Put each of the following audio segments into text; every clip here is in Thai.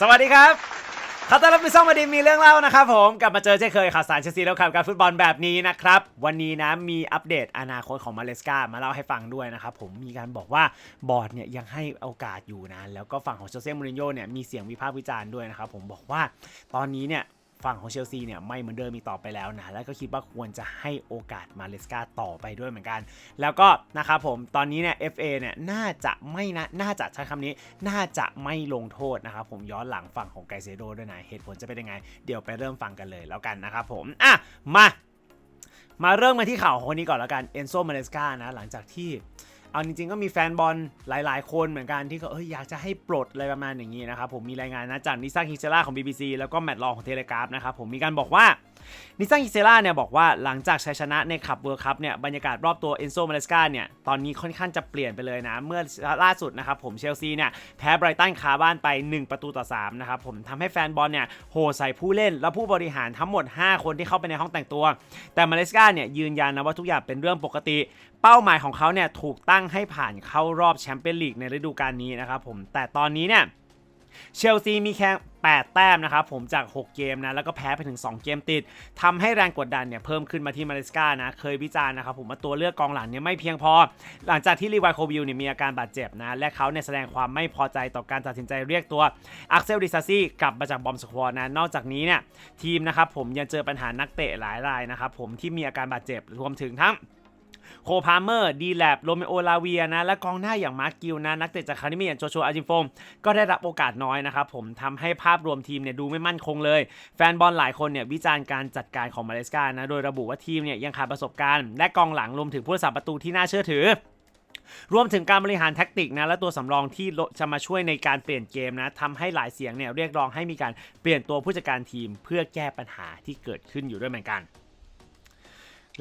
สวัสดีครับขอต้อนรับไปซ่องมาดีมีเรื่องเล่านะครับผมกลับมาเจอเช่นเคยข่าวสารเชลซีแล้วข่าวการฟุตบอลแบบนี้นะครับ วันนี้นะมีอัปเดตอนาคตของมาเลสกามาเล่าให้ฟังด้วยนะครับผมมีการบอกว่าบอร์ดเนี่ยยังให้โอกาสอยู่นะแล้วก็ฝั่งของโจเซ่มูรินโญ่เนี่ยมีเสียงวิพากษ์วิจารณ์ด้วยนะครับผมบอกว่าตอนนี้เนี่ย ฝั่งของเชลซีเนี่ยไม่เหมือนเดิมอีกต่อไปแล้วนะ แล้วก็คิดว่าควรจะให้โอกาสมาเลสกาต่อไปด้วยเหมือนกัน แล้วก็นะครับผมตอนนี้เนี่ย FA เนี่ยน่าจะไม่นะน่าจะใช้คำนี้น่าจะไม่ลงโทษนะครับผมย้อนหลังฝั่งของไกเซโดด้วยนะเหตุผลจะเป็นยังไง เดี๋ยวไปเริ่มฟังกันเลยแล้วกันนะครับผมอะมา มาเริ่มกันที่ข่าวคนนี้ก่อนแล้วกันเอนโซมาเลสกานะหลังจากที่ เอาจริงๆก็มีแฟนบอลหลาย ๆ คนเหมือนกันที่เขาเอยอยากจะให้ปลดอะไรประมาณอย่างนี้นะครับผมมีรายงานนะจากนิซ่าคิงเซล่าของ BBC แล้วก็แมตต์ลองของเทเลกราฟนะครับผมมีการบอกว่า นิซ่าคิเซล่าเนี่ยบอกว่าหลังจากชัยชนะในขับเวิร์คัพเนี่ยบรรยากาศรอบตัวเอนโซมาเลสกาเนี่ยตอนนี้ค่อนข้างจะเปลี่ยนไปเลยนะ เมื่อล่าสุดนะครับผมเชลซีเนี่ยแพ้ไบรตันคาบ้านไป 1 ประตูต่อ3นะครับผมทำให้แฟนบอลเนี่ยโห่ใส่ผู้เล่น และผู้บริหารทั้งหมด 5 คนที่เข้าไปในห้องแต่งตัว แต่มาเลสกาเนี่ยยืนยันนะว่าทุกอย่างเป็นเรื่องปกติ เป้าหมายของเขาเนี่ยถูกตั้งให้ผ่านเข้ารอบแชมเปี้ยนลีกในฤดูกาลนี้นะครับผมแต่ตอนนี้เนี่ย เชลซีมีแค่8 แต้มนะครับผมจาก 6 เกมนะแล้วก็แพ้ไปถึง 2 เกมติดทำให้แรงกดดันเนี่ยเพิ่มขึ้นมาที่มาเลสกานะเคยวิจารณ์นะครับผมว่าตัวเลือกกองหลังเนี่ยไม่เพียงพอ หลังจากที่ลีวายโควิลเนี่ยมีอาการบาดเจ็บนะและเขาเนี่ยแสดงความไม่พอใจต่อการตัดสินใจเรียกตัวอักเซลดิซาซี่กลับมาจากบอมสควอนะนอกจากนี้เนี่ยทีมนะครับผมยังเจอปัญหานักเตะหลายรายนะครับผมที่มีอาการบาดเจ็บรวมถึงทั้ง โคพาเมอร์ ดีแลบโรเมโอลาเวียนะ และกองหน้าอย่างมาร์กิลนะ นักเตะจากคาริเมียนโจชัวอาจิมโฟม ก็ได้รับโอกาสน้อยนะครับผมทำให้ภาพรวมทีมเนี่ยดูไม่มั่นคงเลย แฟนบอลหลายคนเนี่ยวิจารณ์การจัดการของมาเลสกานะ โดยระบุว่าทีมเนี่ยยังขาดประสบการณ์ และกองหลังรวมถึงผู้รักษาประตูที่น่าเชื่อถือรวมถึงการบริหารแท็กติกนะและตัวสำรองที่จะมาช่วยในการเปลี่ยนเกมนะทำให้หลายเสียงเนี่ยเรียกร้องให้มีการเปลี่ยนตัวผู้จัดการทีม เพื่อแก้ปัญหาที่เกิดขึ้นอยู่ด้วยเหมือนกัน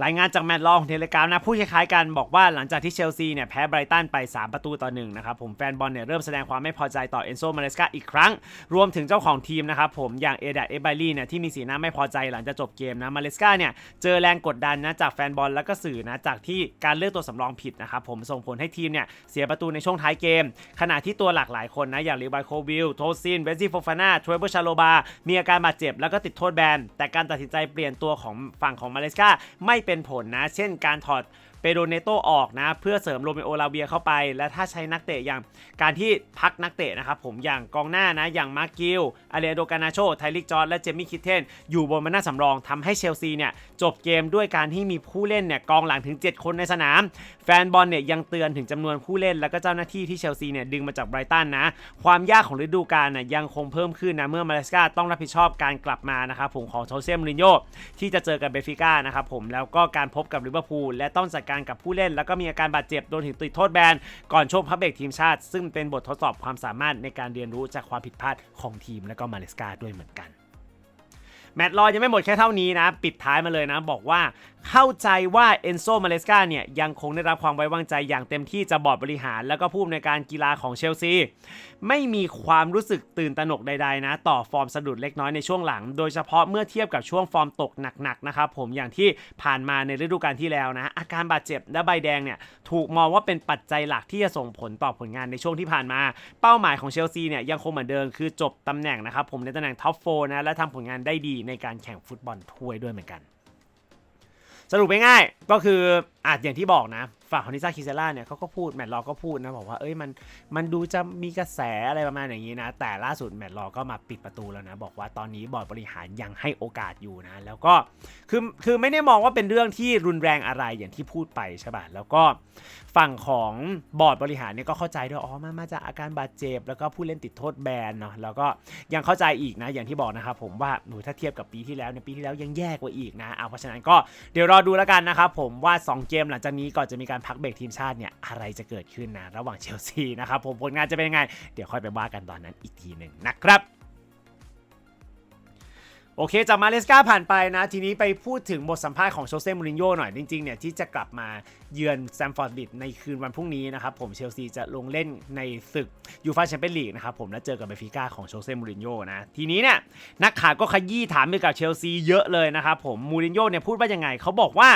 รายงานจากแมตต์ลองของเทเลกราฟนะพูดคล้ายๆกันบอกว่าหลังจากที่เชลซีเนี่ยแพ้ไบรตันไป 3 ประตูต่อ1นะครับผมแฟนบอลเนี่ยเริ่มแสดงความไม่พอใจต่อเอนโซมาเลสกาอีกครั้ง รวมถึงเจ้าของทีมนะครับผมอย่างเอเดดเอไบลี่เนี่ยที่มีสีหน้าไม่พอใจหลังจากจบเกมนะมาเลสกาเนี่ยเจอแรงกดดันนะจากแฟนบอลแล้วก็สื่อนะจากที่การเลือกตัวสำรองผิดนะครับผมส่งผลให้ทีมเนี่ยเสียประตูในช่วงท้ายเกม ขณะที่ตัวหลากหลายคนนะอย่างลีบายโควิลโทซินเวซี่โฟฟาน่าทรเบอร์ชาโลบามีอาการบาดเจ็บแล้วก็ติดโทษแบนแต่การตัดสินใจเปลี่ยนตัวของฝั่งของมาเลสกาไม่เป็นผลนะ เช่นการถอด เปโดเนโตออกนะ เพื่อเสริมโรเมโอลาเวียเข้าไป และถ้าใช้นักเตะอย่างการที่พักนักเตะนะครับผมอย่างกองหน้านะอย่างมาร์กิลอาเลโดกานาโชไทลิกจอร์และเจมี่คิทเทนอยู่บนมาหน้าสำรองทำให้เชลซีเนี่ยจบเกมด้วยการที่มีผู้เล่นเนี่ยกองหลังถึง 7 คนในสนาม แฟนบอลเนี่ยยังเตือนถึงจำนวนผู้เล่น แล้วก็เจ้าหน้าที่ที่เชลซีเนี่ยดึงมาจากไบรตันนะ ความยากของฤดูกาลน่ะยังคงเพิ่มขึ้นนะเมื่อมาเลสกาต้องรับผิดชอบการกลับมานะครับผมของโทเซ่มรินโยที่จะเจอกับเบฟิก้านะครับผมแล้วก็การพบกับลิเวอร์พูลและต้องจัดการกับผู้เล่น แล้วก็มีอาการบาดเจ็บโดนถึงติดโทษแบนก่อนช่วงพักเบรกทีมชาติ ซึ่งเป็นบททดสอบความสามารถในการเรียนรู้จากความผิดพลาดของทีมและก็มาเลสกาด้วยเหมือนกันแมตต์ลอยยังไม่หมดแค่เท่านี้นะ ปิดท้ายมาเลยนะ บอกว่า เข้าใจว่าเอนโซมาเลสกาเนี่ยยังคงได้รับความไว้วางใจอย่างเต็มที่จะบอร์ดบริหาร แล้วก็ผู้อำนวยการกีฬาของเชลซี ไม่มีความรู้สึกตื่นตระหนกใดๆนะ ต่อฟอร์มสะดุดเล็กน้อยในช่วงหลัง โดยเฉพาะเมื่อเทียบกับช่วงฟอร์มตกหนักๆนะครับผมอย่างที่ผ่านมาในฤดูกาลที่แล้วนะ อาการบาดเจ็บและใบแดงเนี่ยถูกมองว่าเป็นปัจจัยหลักที่จะส่งผลต่อผลงานในช่วงที่ผ่านมา เป้าหมายของเชลซีเนี่ยยังคงเหมือนเดิมคือจบตำแหน่งนะครับผมในตำแหน่งท็อปโฟนะและทำผลงานได้ดีในการแข่งฟุตบอลถ้วยด้วยเหมือนกัน สรุปง่ายๆก็คือ อาจอย่างที่บอกนะฝั่งของนิซ่าคิเซล่าเนี่ยเขาก็พูดแมตต์ลอก็พูดนะบอกว่าเอ้ยมันมันดูจะมีกระแสอะไรประมาณอย่างนี้นะ แต่ล่าสุดแมตต์ลอก็มาปิดประตูแล้วนะ บอกว่าตอนนี้บอร์ดบริหารยังให้โอกาสอยู่นะ แล้วก็คือคือไม่ได้มองว่าเป็นเรื่องที่รุนแรงอะไรอย่างที่พูดไปใช่ป่ะแล้วก็ฝั่งของบอร์ดบริหารเนี่ยก็เข้าใจด้วยอ๋อมามาจากอาการบาดเจ็บ แล้วก็ผู้เล่นติดโทษแบนเนาะแล้วก็ยังเข้าใจอีกนะ อย่างที่บอกนะครับผมว่าหนูถ้าเทียบกับปีที่แล้วเนี่ยปีที่แล้วยังแย่กว่าอีกนะเอาเพราะฉะนั้นก็เดี๋ยวรอดูแล้วกันนะครับผมว่า2เกมหลังจากนี้ก่อนจะมีการพักเบรกทีมชาติเนี่ยอะไรจะเกิดขึ้นนะระหว่างเชลซีนะครับผมผลงานจะเป็นยังไง เดี๋ยวค่อยไปว่ากันตอนนั้นอีกทีหนึ่งนะครับโอเคจากมาเลสกาผ่านไปนะ ทีนี้ไปพูดถึงบทสัมภาษณ์ของโชเซ่มูรินโญ่หน่อย จริงๆเนี่ยที่จะกลับมาเยือนแซมฟอร์ดบิดในคืนวันพรุ่งนี้นะครับผมเชลซีจะลงเล่นในศึกยูฟ่าแชมเปี้ยนลีกนะครับผมแล้วเจอกับเบฟิก้าของโชเซ่มูรินโญ่นะ ทีนี้เนี่ยนักข่าวก็ขยี้ถามไปกับเชลซีเยอะเลยนะครับผมมูรินโญ่เนี่ยพูดว่ายังไงเขาบอกว่า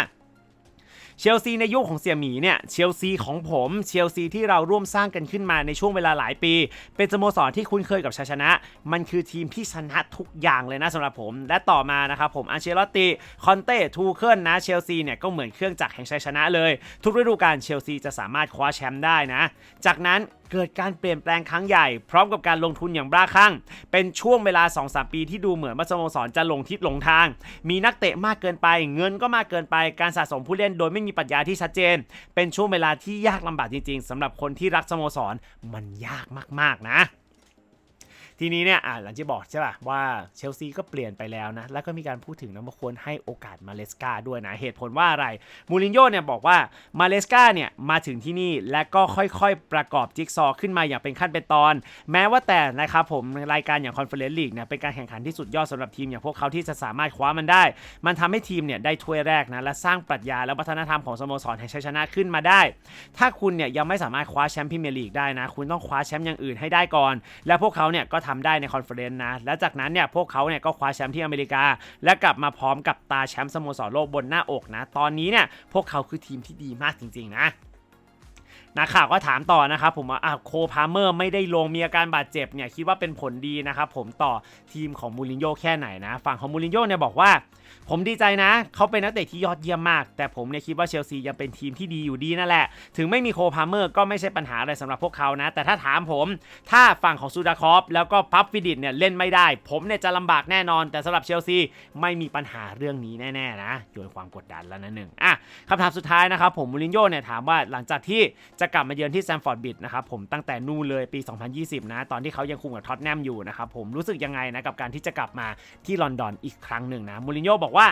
เชลซีในยุคของเสี่ยหมีเนี่ยเชลซีของผมเชลซีที่เราร่วมสร้างกันขึ้นมาในช่วงเวลาหลายปี เป็นสโมสรที่คุ้นเคยกับชัยชนะ มันคือทีมที่ชนะทุกอย่างเลยนะสำหรับผม และต่อมานะครับผมอันเชลติคอนเต้ทูเคิลนะเชลซีเนี่ยก็เหมือนเครื่องจักรแห่งชัยชนะเลย ทุกฤดูกาลเชลซีจะสามารถคว้าแชมป์ได้นะ จากนั้น เกิดการเปลี่ยนแปลงครั้งใหญ่ พร้อมกับการลงทุนอย่างบ้าคลั่ง เป็นช่วงเวลา 2-3 ปีที่ดูเหมือนว่าสโมสรจะลงทิศลงทาง มีนักเตะมากเกินไป เงินก็มากเกินไป การสะสมผู้เล่นโดยไม่มีปรัชญาที่ชัดเจน เป็นช่วงเวลาที่ยากลำบากจริง ๆสำหรับคนที่รักสโมสรมันยากมากๆนะ ทีนี้เนี่ยอ่าหลังจากบอกใช่ป่ะว่าเชลซีก็เปลี่ยนไปแล้วนะ แล้วก็มีการพูดถึงนะว่าควรให้โอกาสมาเลสกาด้วยนะ เหตุผลว่าอะไร มูรินโญ่เนี่ยบอกว่ามาเลสกาเนี่ยมาถึงที่นี่และก็ค่อยๆ ประกอบจิ๊กซอว์ขึ้นมาอย่างเป็นขั้นเป็นตอน แม้ว่าแต่นะครับผมรายการอย่างคอนเฟอเรนซ์ลีกเนี่ยเป็นการแข่งขันที่สุดยอดสำหรับทีมอย่างพวกเขาที่จะสามารถคว้ามันได้ มันทำให้ทีมเนี่ยได้ถ้วยแรกนะและสร้างปรัชญาและวัฒนธรรมของสโมสรแห่งชัยชนะขึ้นมาได้ ถ้าคุณเนี่ยยังไม่สามารถคว้าแชมป์พรีเมียร์ลีกได้นะ คุณต้องคว้าแชมป์อย่างอื่นให้ได้ก่อน และพวกเขาเนี่ยก็ททำได้ในคอนเฟอเรนซ์นะ และจากนั้นเนี่ยพวกเขาเนี่ยก็คว้าแชมป์ที่อเมริกา และกลับมาพร้อมกับตาแชมป์สโมสรโลกบนหน้าอกนะ ตอนนี้เนี่ยพวกเขาคือทีมที่ดีมากจริง ๆ นะ นักข่าวก็ถามต่อนะครับผมว่าโคพาเมอร์ไม่ได้ลงมีอาการบาดเจ็บเนี่ยคิดว่าเป็นผลดีนะครับผมต่อทีมของมูรินโญ่แค่ไหนนะฝั่งของมูรินโญ่เนี่ยบอกว่า ผมดีใจนะ เขาเป็นนักเตะที่ยอดเยี่ยมมาก แต่ผมเนี่ยคิดว่าเชลซียังเป็นทีมที่ดีอยู่ดีนั่นแหละ ถึงไม่มีโคพาเมอร์ก็ไม่ใช่ปัญหาอะไรสำหรับพวกเขานะ แต่ถ้าถามผม ถ้าฝั่งของซูดาคอฟแล้วก็พับฟิดิตเนี่ยเล่นไม่ได้ ผมเนี่ยจะลำบากแน่นอน แต่สำหรับเชลซีไม่มีปัญหาเรื่องนี้แน่ๆนะโยนความกดดันแล้วนะหนึ่งอะคำถามสุดท้ายนะครับผมมูรินโญ่เนี่ยถามว่าหลังจากที่จะกลับมาเยือนที่แซมฟอร์ดบิดนะครับผมตั้งแต่นู่นเลยปี 2020 นะ ตอนที่เขายังคุมกับท็อตแนมอยู่นะครับผมรู้สึกยังไงนะกับการที่จะกลับมาที่ลอนดอนอีกครั้งหนึ่งนะมูรินโญ่บอกว่า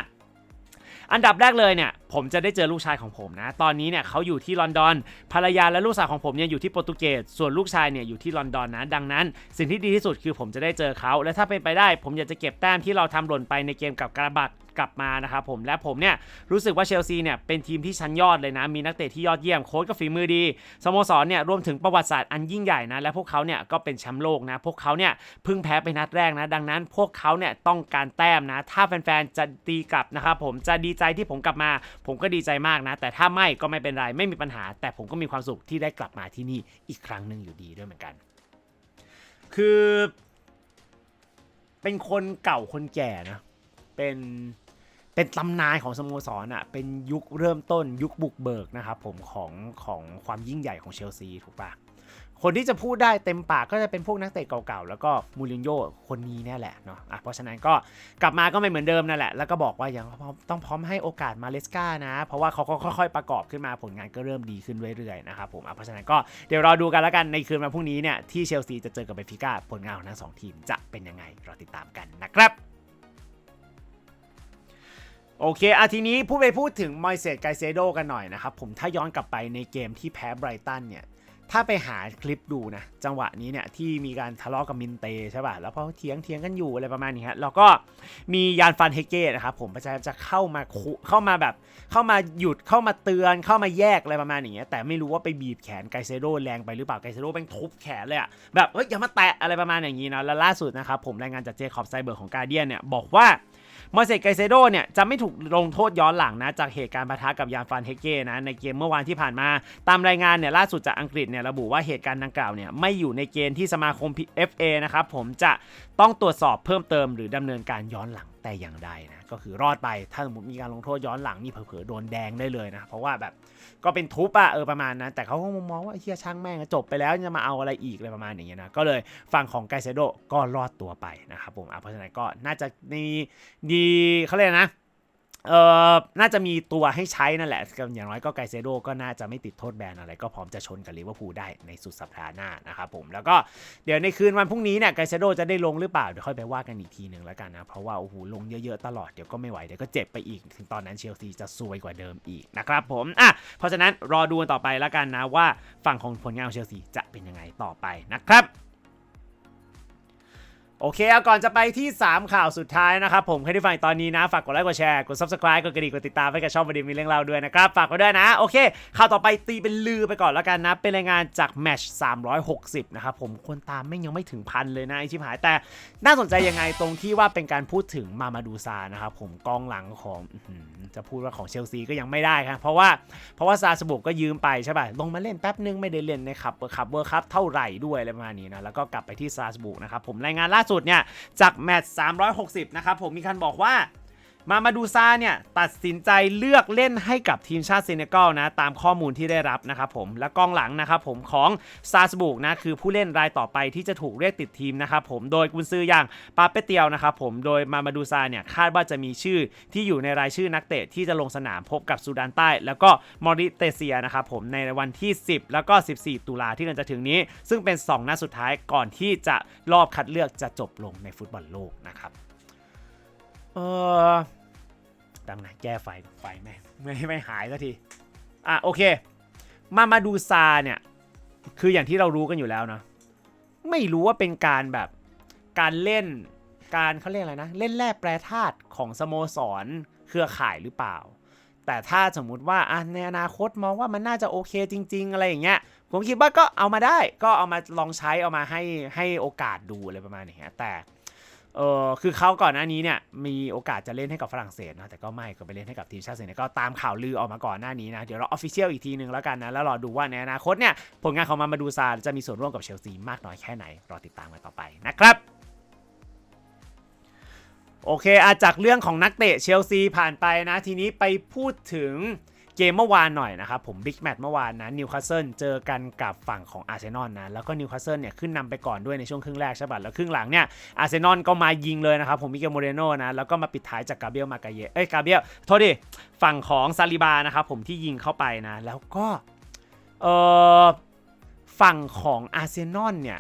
อันดับแรกเลยเนี่ย ผมจะได้เจอลูกชายของผมนะ ตอนนี้เนี่ยเขาอยู่ที่ลอนดอน ภรรยาและลูกสาวของผมเนี่ยอยู่ที่โปรตุเกส ส่วนลูกชายเนี่ยอยู่ที่ลอนดอนนะ ดังนั้น สิ่งที่ดีที่สุดคือผมจะได้เจอเขา และถ้าเป็นไปได้ ผมอยากจะเก็บแต้มที่เราทำหล่นไปในเกมกับกระบักกลับมานะครับผมและผมเนี่ยรู้สึกว่าเชลซีเนี่ยเป็นทีมที่ชั้นยอดเลยนะ มีนักเตะที่ยอดเยี่ยมโค้ชก็ฝีมือดีสโมสรเนี่ยรวมถึงประวัติศาสตร์อันยิ่งใหญ่นะและพวกเขาเนี่ยก็เป็นแชมป์โลกนะพวกเขาเนี่ยเพิ่งแพ้ไปนัดแรกนะ ดังนั้นพวกเขาเนี่ยต้องการแต้มนะ ถ้าแฟนๆจะตีกลับนะครับผมจะดีใจที่ผมกลับมาผมก็ดีใจมากนะ แต่ถ้าไม่ก็ไม่เป็นไรไม่มีปัญหา แต่ผมก็มีความสุขที่ได้กลับมาที่นี่อีกครั้งหนึ่งอยู่ดีด้วยเหมือนกัน คือ เป็นคนเก่าคนแก่นะเป็นเป็นตำนานของสโมสรอะเป็นยุคเริ่มต้นยุคบุกเบิกนะครับผมของของความยิ่งใหญ่ของเชลซีถูกปะ คนที่จะพูดได้เต็มปากก็จะเป็นพวกนักเตะเก่าๆ แล้วก็มูรินโญ่คนนี้เนี่ยแหละเนาะอะเพราะฉะนั้นก็กลับมาก็ไม่เหมือนเดิมนั่นแหละ แล้วก็บอกว่ายังต้องพร้อมให้โอกาสมาเลสกานะ เพราะว่าเขาก็ค่อยๆ ประกอบขึ้นมาผลงานก็เริ่มดีขึ้นเรื่อยๆ นะครับผมอะเพราะฉะนั้นก็เดี๋ยวรอดูกันแล้วกันในคืนวันพรุ่งนี้เนี่ยที่เชลซีจะเจอกับเบฟิก้าผลงานของทั้งสองทีมจะเป็นยังไงรอติดตามกันนะครับโอเคอาทีนี้พูดไปพูดถึงมอยเซตไกเซโดกันหน่อยนะครับผมถ้าย้อนกลับไปในเกมที่แพ้ไบรตันเนี่ย ถ้าไปหาคลิปดูนะ จังหวะนี้เนี่ยที่มีการทะเลาะกับมินเตใช่ป่ะ แล้วพอเถียงเถียงกันอยู่อะไรประมาณนี้ฮะ แล้วก็มียานฟันเฮเก้นะครับผมพระเจ้าจะเข้ามาคุเข้ามาแบบ เข้ามาหยุดเข้ามาเตือนเข้ามาแยกอะไรประมาณอย่างเงี้ยแต่ไม่รู้ว่าไปบีบแขนไกเซโดแรงไปหรือเปล่าไกเซโดแม่งทุบแขนเลยอะแบบเฮ้ยอย่ามาแตะอะไรประมาณอย่างงี้นะแล้วล่าสุดนะครับผมรายงานจากเจคอบไซเบอร์ของการเดียนเนี่ยบอกว่า มอเซกไกเซโดเนี่ยจะไม่ถูกลงโทษย้อนหลังนะจากเหตุการณ์ปะทะกับยานฟานเฮเก้นะในเกมเมื่อวานที่ผ่านมา ตามรายงานเนี่ยล่าสุดจากอังกฤษเนี่ยระบุว่าเหตุการณ์ดังกล่าวเนี่ยไม่อยู่ในเกณฑ์ที่สมาคม FA นะครับผมจะต้องตรวจสอบเพิ่มเติมหรือดำเนินการย้อนหลัง แต่อย่างใดนะก็คือรอดไปถ้าสมมติมีการลงโทษย้อนหลังนี่เผลอๆโดนแดงได้เลยนะ เพราะว่าแบบก็เป็นทุบอะเออประมาณนั้นแต่เขาก็มองว่าเฮียช่างแม่งจบไปแล้วจะมาเอาอะไรอีกอะไรประมาณอย่างเงี้ยนะก็เลยฝั่งของไกเซโดก็รอดตัวไปนะครับผมอะเพราะฉะนั้นก็น่าจะมีดีเขาเรียกนะ เอ่อน่าจะมีตัวให้ใช้นั่นแหละ อย่างน้อยก็ไกเซโดก็น่าจะไม่ติดโทษแบนอะไร ก็พร้อมจะชนกับลิเวอร์พูลได้ในสุดสัปดาห์หน้านะครับผม แล้วก็เดี๋ยวในคืนวันพรุ่งนี้เนี่ยไกเซโดจะได้ลงหรือเปล่า เดี๋ยวค่อยไปว่ากันอีกทีหนึ่งแล้วกันนะ เพราะว่าโอ้โหลงเยอะๆตลอด เดี๋ยวก็ไม่ไหว เดี๋ยวก็เจ็บไปอีก ถึงตอนนั้นเชลซีจะซวยกว่าเดิมอีกนะครับผมอะเพราะฉะนั้นรอดูกันต่อไปแล้วกันนะว่าฝั่งของผลงานของเชลซีจะเป็นยังไงต่อไปนะครับ โอเคเอาก่อนจะไปที่ 3 ข่าวสุดท้ายนะครับ ผมใครที่ฟังตอนนี้นะ ฝากกดไลค์กดแชร์กด subscribe กดกระดิ่งกดติดตามให้กับช่องประเด็นมีเรื่องเล่าด้วยนะครับ ฝากไว้ด้วยนะ โอเค ข่าวต่อไปตีเป็นลือไปก่อนแล้วกันนะ เป็นรายงานจากแมช360 นะครับ ผมคนตามไม่ยังไม่ถึงพันเลยนะไอชิบหายแต่น่าสนใจยังไงตรงที่ว่าเป็นการพูดถึงมามาดูซานะครับผมกองหลังของจะพูดว่าของเชลซีก็ยังไม่ได้ครับเพราะว่าเพราะว่าซาสบุกก็ยืมไปใช่ป่ะลงมาเล่นแป๊บนึงไม่ได้เล่นในขับขับเวอร์คัพเท่าไหร่ด้วยอะไรประมาณนี้นะแล้วก็กลับไปที่ซาสบุกนะครับผมรายงานล่าสุดุดเนี่ยจากแมตช์360 นะครับผมมีการบอกว่า มามาดูซาเนี่ยตัดสินใจเลือกเล่นให้กับทีมชาติเซเนกัลนะตามข้อมูลที่ได้รับนะครับผมและกองหลังนะครับผมของซาสบุกนะคือผู้เล่นรายต่อไปที่จะถูกเรียกติดทีมนะครับผมโดยกุนซืออย่างปาเปเตียวนะครับผมโดยมามาดูซาเนี่ยคาดว่าจะมีชื่อที่อยู่ในรายชื่อนักเตะที่จะลงสนามพบกับซูดานใต้ แล้วก็มอริเตเซียนะครับผมในวันที่ 10 แล้วก็ 14 ตุลาที่กำลังจะถึงนี้ ซึ่งเป็น 2 นัดสุดท้ายก่อนที่จะรอบคัดเลือกจะจบลงในฟุตบอลโลกนะครับ เออดังนะแก้ไฟไฟไม่ไม่ไม่หายสักที อะโอเค มามาดูซาเนี่ย คืออย่างที่เรารู้กันอยู่แล้วนะไม่รู้ว่าเป็นการแบบการเล่นการเขาเรียกอะไรนะ เล่นแร่แปรธาตุของสโมสรเครือข่ายหรือเปล่า แต่ถ้าสมมุติว่าอะในอนาคตมองว่ามันน่าจะโอเคจริง ๆ อะไรอย่างเงี้ย ผมคิดว่าก็เอามาได้ ก็เอามาลองใช้เอามาให้ให้โอกาสดูอะไรประมาณนี้แต่ เออคือเขาก่อนหน้านี้เนี่ยมีโอกาสจะเล่นให้กับฝรั่งเศสนะแต่ก็ไม่ก็ไปเล่นให้กับทีมชาติเซเนกัลตามข่าวลือออกมาก่อนหน้านี้นะเดี๋ยวเราออฟฟิเชียลอีกทีหนึ่งแล้วกันนะแล้วรอดูว่าในอนาคตเนี่ยผลงานของมามาดูซาจะมีส่วนร่วมกับเชลซีมากน้อยแค่ไหนรอติดตามกันต่อไปนะครับโอเคอาจากเรื่องของนักเตะเชลซีผ่านไปนะ ทีนี้ไปพูดถึง เกมเมื่อวานหน่อยนะครับผมบิ๊กแมตช์เมื่อวานนะนิวคาสเซิลเจอกันกับฝั่งของอาร์เซนอลนะแล้วก็นิวคาสเซิลเนี่ยขึ้นนำไปก่อนด้วยในช่วงครึ่งแรกใช่ป่ะแล้วครึ่งหลังเนี่ยอาร์เซนอลก็มายิงเลยนะครับผมมิเกลโมเรโนนะแล้วก็มาปิดท้ายจากกาเบียลมากาเยเอ้ยกาเบียลโทษดิฝั่งของซาลิบานะครับผมที่ยิงเข้าไปนะแล้วก็เออฝั่งของอาร์เซนอลเนี่ย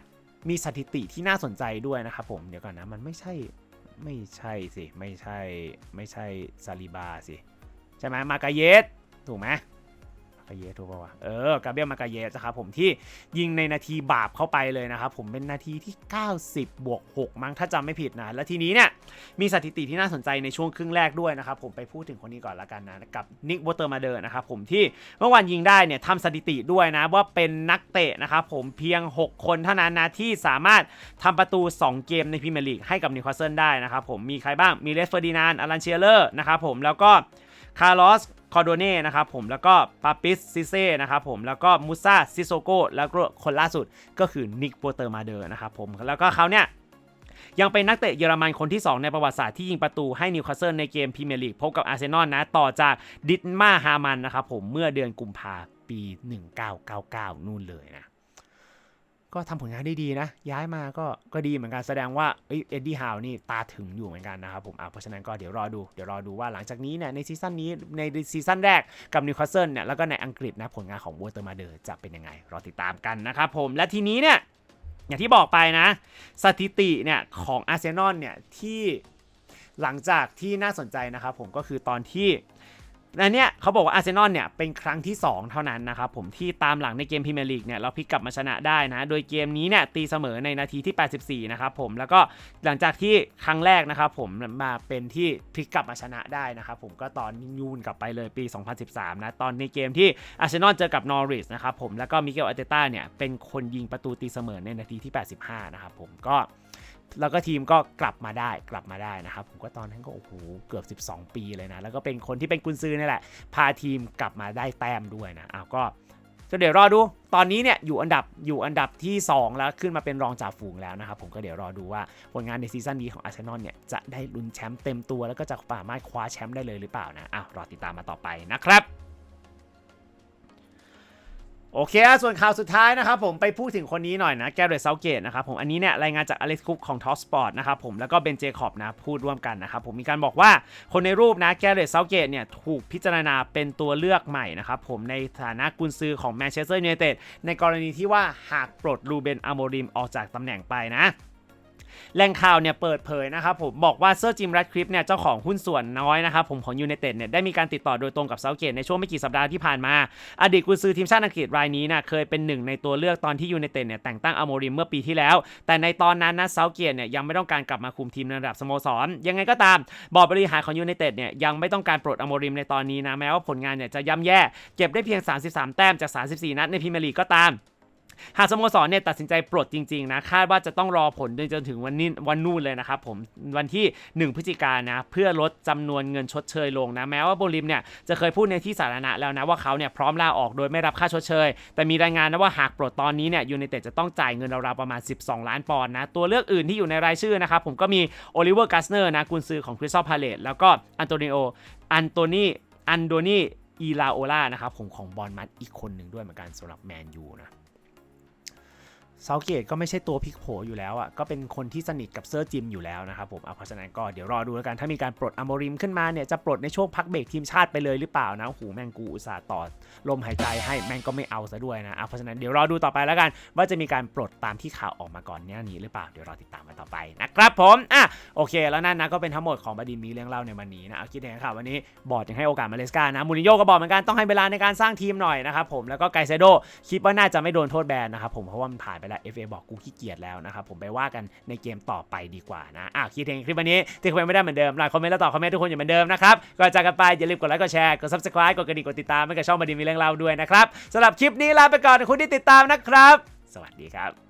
มีสถิติที่น่าสนใจด้วยนะครับผมเดี๋ยวก่อนนะมันไม่ใช่ไม่ใช่สิไม่ใช่ไม่ใช่ซาลิบาสิใช่ไหมมากาเยส ถูกไหมกาเยถูกป่าวะเออกาเบียลมากาเยสนะครับผมที่ยิงในนาทีบาปเข้าไปเลยนะครับผมเป็นนาทีที่ 90 บวก 6 มั้งถ้าจำไม่ผิดนะ แล้วทีนี้เนี่ยมีสถิติที่น่าสนใจในช่วงครึ่งแรกด้วยนะครับผมไปพูดถึงคนนี้ก่อนละกันนะ กับนิกวอเตอร์มาเดอร์นะครับผมที่เมื่อวานยิงได้เนี่ยทำสถิติด้วยนะ ว่าเป็นนักเตะนะครับผมเพียง 6 คนเท่านั้นนะที่สามารถทำประตู 2 เกมในพรีเมียร์ลีกให้กับนิวคาสเซิลได้นะครับผมมีใครบ้างมีเลสเฟอร์ดินานอลันเชียเลอร์นะครับผมแล้วก็คาร์ลอส คอโดเน่นะครับผมแล้วก็ปาปิสซิเซ่นะครับผมแล้วก็มูซาซิโซโกแล้วก็คนล่าสุดก็คือนิกโปเตอร์มาเดอร์นะครับผมแล้วก็เขาเนี่ยยังเป็นนักเตะเยอรมันคนที่ 2 ในประวัติศาสตร์ที่ยิงประตูให้นิวคาสเซิลในเกมพรีเมียร์ลีกพบกับอาร์เซนอลนะ ต่อจากดิทมาฮามันนะครับผมเมื่อเดือนกุมภาปี 1999 นู่นเลยนะ ก็ทำผลงานได้ดีนะ ย้ายมาก็ก็ดีเหมือนกันแสดงว่าเอ็ดดี้ฮาวนี่ตาถึงอยู่เหมือนกันนะครับผมอะเพราะฉะนั้นก็เดี๋ยวรอดูเดี๋ยวรอดูว่าหลังจากนี้เนี่ยในซีซั่นนี้ในซีซั่นแรกกับนิวคาสเซิลเนี่ยแล้วก็ในอังกฤษนะผลงานของวอเตอร์มาเดอร์จะเป็นยังไง รอติดตามกันนะครับผมและทีนี้เนี่ยอย่างที่บอกไปนะ สถิติเนี่ยของอาร์เซนอลเนี่ยที่หลังจากที่น่าสนใจนะครับผมก็คือตอนที่ อันเนี้ยเขาบอกว่าอาร์เซนอลเนี่ยเป็นครั้งที่ 2 เท่านั้นนะครับผมที่ตามหลังในเกมพรีเมียร์ลีกเนี่ยเราพลิกกลับมาชนะได้นะ โดยเกมนี้เนี่ยตีเสมอในนาทีที่ 84 นะครับผมแล้วก็หลังจากที่ครั้งแรกนะครับผมมาเป็นที่พลิกกลับมาชนะได้นะครับผมก็ตอนยูนกลับไปเลยปี 2013 นะ ตอนในเกมที่อาร์เซนอลเจอกับนอริสนะครับผมแล้วก็มิเกลอาร์เตต้าเนี่ยเป็นคนยิงประตูตีเสมอในนาทีที่ 85 นะครับผมก็ แล้วก็ทีมก็กลับมาได้กลับมาได้นะครับ ผมก็ตอนนั้นก็โอ้โหเกือบ 12 ปีเลยนะ แล้วก็เป็นคนที่เป็นกุนซือนี่แหละ พาทีมกลับมาได้แต้มด้วยนะอ้าวก็ก็เดี๋ยวรอดู ตอนนี้เนี่ยอยู่อันดับอยู่อันดับที่ 2 แล้วขึ้นมาเป็นรองจ่าฝูงแล้วนะครับ ผมก็เดี๋ยวรอดูว่าผลงานในซีซั่นนี้ของอาร์เซนอลเนี่ยจะได้ลุ้นแชมป์เต็มตัวแล้วก็จะสามารถคว้าแชมป์ได้เลยหรือเปล่านะอ้าวรอติดตามมาต่อไปนะครับ โอเคส่วนข่าวสุดท้ายนะครับผมไปพูดถึงคนนี้หน่อยนะแกเรตเซาเกตนะครับผมอันนี้เนี่ยรายงานจากอเล็กซ์คุกของท็อปสปอร์ตนะครับผมแล้วก็เบนเจคอบนะพูดร่วมกันนะครับผมมีการบอกว่าคนในรูปนะแกเรตเซาเกตเนี่ยถูกพิจารณาเป็นตัวเลือกใหม่นะครับผมในฐานะกุนซือของแมนเชสเตอร์ยูไนเต็ดในกรณีที่ว่าหากปลดรูเบนอโมริมออกจากตำแหน่งไปนะ แหล่งข่าวเนี่ยเปิดเผยนะครับผมบอกว่าเซอร์จิมแรดคลิปเนี่ยเจ้าของหุ้นส่วนน้อยนะครับผมของยู i นเต็ดเนี่ยได้มีการติดต่อโดยตรงกับเซาเกตในช่วงไม่กี่สัปดาห์ที่ผ่านมา อดีตกุนซือทีมชาติอังกฤษรายนี้นะเคยเป็นหนึ่งในตัวเลือกตอนที่ยู i นเต็ดเนี่ยแต่งตั้งอโมริมเมื่อปีที่แล้ว แต่ในตอนนั้นนะเซาเกตเนี่ยยังไม่ต้องการกลับมาคุมทีมในระดับสโมสร ยังไงก็ตามบอร์ดบริหารของยู i นเต็ดเนี่ยยังไม่ต้องการปลดอโมริมในตอนนี้นะแม้ว่าผลงานเนี่ยจะย่ำแย่ เก็บได้เพียง 33 แต้มจาก 34 นัดในพรีเมียร์ลีกก็ตาม หากสโมสรเนี่ยตัดสินใจปลดจริงๆนะคาดว่าจะต้องรอผลจนถึงวันนี้วันนู่นเลยนะครับผมวันที่ 1 พฤศจิกายนนะเพื่อลดจำนวนเงินชดเชยลงนะแม้ว่าโบลิมเนี่ยจะเคยพูดในที่สาธารณะแล้วนะว่าเขาเนี่ยพร้อมลาออกโดยไม่รับค่าชดเชย แต่มีรายงานนะว่าหากปลดตอนนี้เนี่ยยู i นเต็ดจะต้องจ่ายเงินราวๆประมาณ 12 ล้านปอนด์นะตัวเลือกอื่นที่อยู่ในรายชื่อนะครับผมก็มีโอลิเวอร์กัสเนอร์นะกุนซือของคริสตัลพาเลตแล้วก็อันโตนิโออันโตนีอันโดนีอีลาโอลานะครับผมของบอลมัดอีกคนหนึ่งด้วยเหมือนกันสำหรับแมนยูนะ เซาเกตก็ไม่ใช่ตัวพลิกโผอยู่แล้วอะก็เป็นคนที่สนิทกับเซอร์จิมอยู่แล้วนะครับผมเอาเพราะฉะนั้นก็เดี๋ยวรอดูแล้วกันถ้ามีการปลดอโมริมขึ้นมาเนี่ยจะปลดในช่วงพักเบรกทีมชาติไปเลยหรือเปล่านะหูแมงกูอุตส่าห์ต่อลมหายใจให้แมงก็ไม่เอาซะด้วยนะเอาเพราะฉะนั้นเดี๋ยวรอดูต่อไปแล้วกัน ว่าจะมีการปลดตามที่ข่าวออกมาก่อนเนี้ยนี้หรือเปล่าเดี๋ยวรอติดตามกันต่อไปนะครับผมอะโอเค แล้วนั่นนะก็เป็นทั้งหมดของบดินมีเรื่องเล่าในวันนี้นะเอาคิดเองค่ะวันนี้บอร์ดยังให้โอกาสมาเลสกานะมูรินโญ่ก็บอกเหมือนกันต้องให้เวลาในการสร้างทีมหน่อยนะครับผมแล้วก็ไกเซโดคิดว่าน่าจะไม่โดนโทษแบนนะครับผมเพราะว่ามันผ่านไปแล้ว FA บอกกูขี้เกียจแล้วนะครับผมไปว่ากันในเกมต่อไปดีกว่านะอ้าวคิดเองคลิปวันนี้ที่คุยไม่ได้เหมือนเดิมไลค์คอมเมนต์แล้วตอบคอมเมนต์ทุกคนอย่างเหมือนเดิมนะครับก่อนจากกันไปอย่าลืมกดไลค์กดแชร์กด subscribe กดกระดิ่งกดติดตามให้กับช่องบดีมีเรื่องเล่าด้วยนะครับสำหรับคลิปนี้ลาไปก่อนขอบคุณที่ติดตามนะครับ สวัสดีครับ